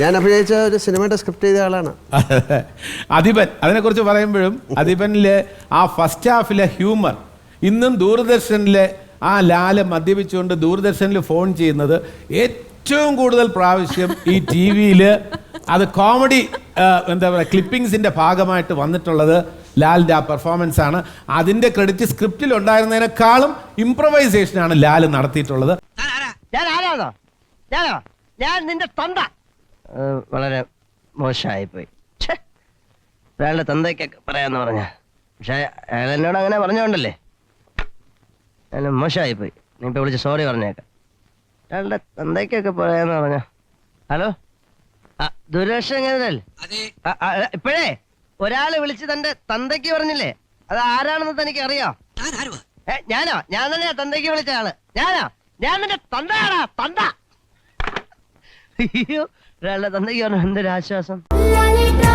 ഞാൻ അഭിനയിച്ച ഒരു സിനിമയുടെ സ്ക്രിപ്റ്റ് ചെയ്ത ആളാണ്. അധിപൻ അതിനെക്കുറിച്ച് പറയുമ്പോഴും അധിപനിലെ ആ ഫസ്റ്റ് ഹാഫിലെ ഹ്യൂമർ ഇന്നും ദൂരദർശനിലെ ആ ലാൽ മദ്യപിച്ചുകൊണ്ട് ദൂരദർശനിൽ ഫോൺ ചെയ്യുന്നത് ഏറ്റവും കൂടുതൽ പ്രാവശ്യം ഈ ടി വിയിൽ അത് കോമഡി എന്താ പറയുക ക്ലിപ്പിങ്സിന്റെ ഭാഗമായിട്ട് വന്നിട്ടുള്ളത് ലാലിന്റെ ആ പെർഫോമൻസ് ആണ്. അതിന്റെ ക്രെഡിറ്റ് സ്ക്രിപ്റ്റിൽ ഉണ്ടായിരുന്നതിനേക്കാളും ഇംപ്രവൈസേഷനാണ് ലാൽ നടത്തിയിട്ടുള്ളത്. ഞാൻ ആരാണോ? ഞാനോ? ഞാൻ നിന്റെ തന്ത. വളരെ മോശമായി പോയി അയാളുടെ തന്തയ്ക്കൊക്കെ പറയാന്ന് പറഞ്ഞ. പക്ഷെ അയാൾ എന്നോട് അങ്ങനെ പറഞ്ഞോണ്ടല്ലേ. അയാൾ മോശമായി പോയി നീ ഇപ്പൊ വിളിച്ച് സോറി പറഞ്ഞേക്കാം. അയാളുടെ തന്തയ്ക്കൊക്കെ പറയാന്ന് പറഞ്ഞ. ഹലോ? ആ ദുരക്ഷം എങ്ങനെയല്ലേ ഇപ്പോഴേ? ഒരാൾ വിളിച്ച് തന്റെ തന്തയ്ക്ക് പറഞ്ഞില്ലേ? അത് ആരാണെന്ന് തനിക്ക് അറിയാം ഏ, ഞാനോ? ഞാൻ തന്നെയാ തന്തയ്ക്ക് വിളിച്ച ആൾ. ഞാനോ? ഞാൻ നിന്റെ തന്തയാടാ തന്ത! അയ്യോ ഒരാളുടെ തന്തയ്ക്ക് പറഞ്ഞു എന്തൊരു ആശ്വാസം Lalita,